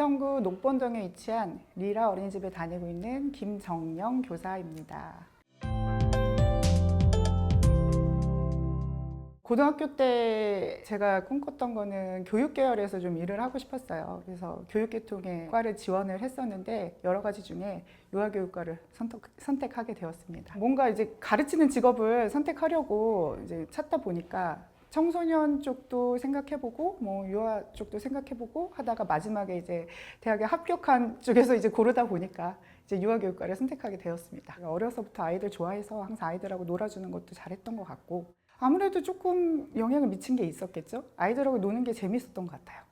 은평구 녹번동에 위치한 리라 어린이집에 다니고 있는 김정영 교사입니다. 고등학교 때 제가 꿈꿨던 거는 교육 계열에서 좀 일을 하고 싶었어요. 그래서 교육 계통의 과를 지원을 했었는데 여러 가지 중에 유아교육과를 선택, 선택하게 되었습니다. 뭔가 이제 가르치는 직업을 선택하려고 이제 찾다 보니까 청소년 쪽도 생각해보고 뭐 유아 쪽도 생각해보고 하다가 마지막에 이제 대학에 합격한 쪽에서 이제 고르다 보니까 이제 유아교육과를 선택하게 되었습니다. 어려서부터 아이들 좋아해서 항상 아이들하고 놀아주는 것도 잘했던 것 같고 아무래도 조금 영향을 미친 게 있었겠죠. 아이들하고 노는 게 재밌었던 것 같아요.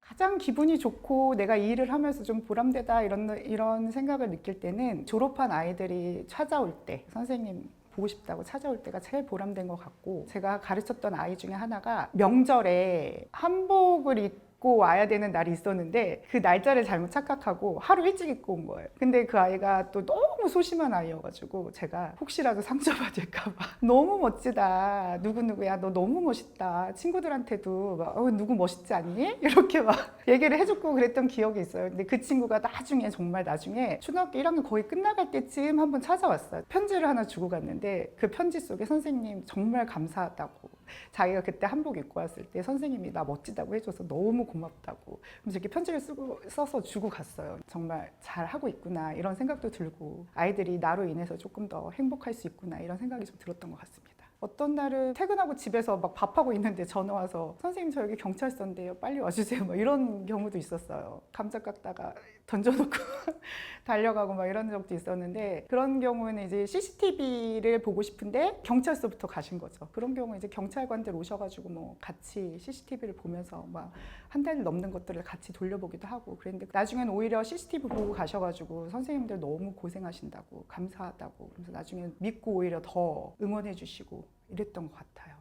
가장 기분이 좋고 내가 이 일을 하면서 좀 보람되다 이런 이런 생각을 느낄 때는 졸업한 아이들이 찾아올 때 선생님 보고 싶다고 찾아올 때가 제일 보람된 것 같고 제가 가르쳤던 아이 중에 하나가 명절에 한복을 입고 와야 되는 날이 있었는데 그 날짜를 잘못 착각하고 하루 일찍 입고 온 거예요. 근데 그 아이가 또 너무 소심한 아이여가지고 제가 혹시라도 상처받을까봐 너무 멋지다. 누구누구야 너 너무 멋있다. 친구들한테도 막, 어, 누구 멋있지 않니? 이렇게 막 얘기를 해줬고 그랬던 기억이 있어요. 근데 그 친구가 나중에 정말 나중에 초등학교 1학년 거의 끝나갈 때쯤 한번 찾아왔어요. 편지를 하나 주고 갔는데 그 편지 속에 선생님 정말 감사하다고 자기가 그때 한복 입고 왔을 때 선생님이 나 멋지다고 해줘서 너무 고맙다고 이렇게 편지를 쓰고 써서 주고 갔어요. 정말 잘 하고 있구나 이런 생각도 들고 아이들이 나로 인해서 조금 더 행복할 수 있구나 이런 생각이 좀 들었던 것 같습니다. 어떤 날은 퇴근하고 집에서 막 밥하고 있는데 전화 와서 선생님 저 여기 경찰서인데요. 빨리 와주세요. 뭐 이런 경우도 있었어요. 감자 깎다가 던져놓고 달려가고 막 이런 적도 있었는데 그런 경우는 이제 CCTV를 보고 싶은데 경찰서부터 가신 거죠. 그런 경우 이제 경찰관들 오셔가지고 뭐 같이 CCTV를 보면서 막 한 달 넘는 것들을 같이 돌려보기도 하고 그랬는데 나중엔 오히려 CCTV 보고 가셔가지고 선생님들 너무 고생하신다고 감사하다고. 그래서 나중에 믿고 오히려 더 응원해 주시고 이랬던 것 같아요.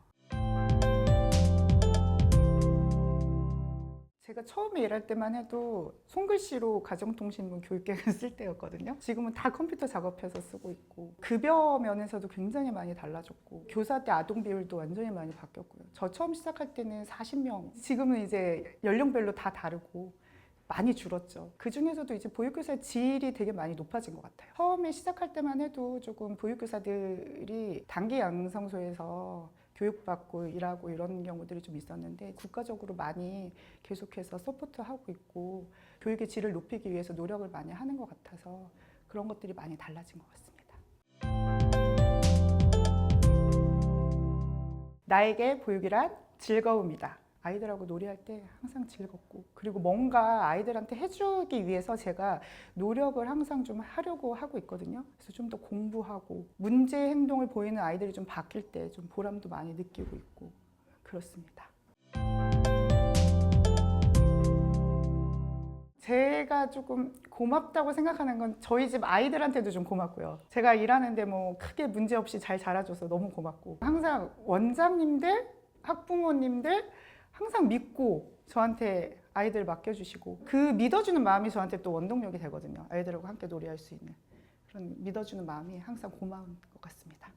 제가 처음에 일할 때만 해도 손글씨로 가정통신문 교육계획을 쓸 때였거든요. 지금은 다 컴퓨터 작업해서 쓰고 있고 급여 면에서도 굉장히 많이 달라졌고 교사 때 아동 비율도 완전히 많이 바뀌었고요. 저 처음 시작할 때는 40명, 지금은 이제 연령별로 다 다르고 많이 줄었죠. 그 중에서도 이제 보육교사의 질이 되게 많이 높아진 것 같아요. 처음에 시작할 때만 해도 조금 보육교사들이 단기 양성소에서 교육받고 일하고 이런 경우들이 좀 있었는데 국가적으로 많이 계속해서 서포트하고 있고 교육의 질을 높이기 위해서 노력을 많이 하는 것 같아서 그런 것들이 많이 달라진 것 같습니다. 나에게 보육이란 즐거움이다. 아이들하고 놀이할 때 항상 즐겁고 그리고 뭔가 아이들한테 해주기 위해서 제가 노력을 항상 좀 하려고 하고 있거든요. 그래서 좀 더 공부하고 문제 행동을 보이는 아이들이 좀 바뀔 때 좀 보람도 많이 느끼고 있고 그렇습니다. 제가 조금 고맙다고 생각하는 건 저희 집 아이들한테도 좀 고맙고요. 제가 일하는데 뭐 크게 문제 없이 잘 자라줘서 너무 고맙고 항상 원장님들, 학부모님들 항상 믿고 저한테 아이들 맡겨주시고 그 믿어주는 마음이 저한테 또 원동력이 되거든요. 아이들하고 함께 놀이할 수 있는 그런 믿어주는 마음이 항상 고마운 것 같습니다.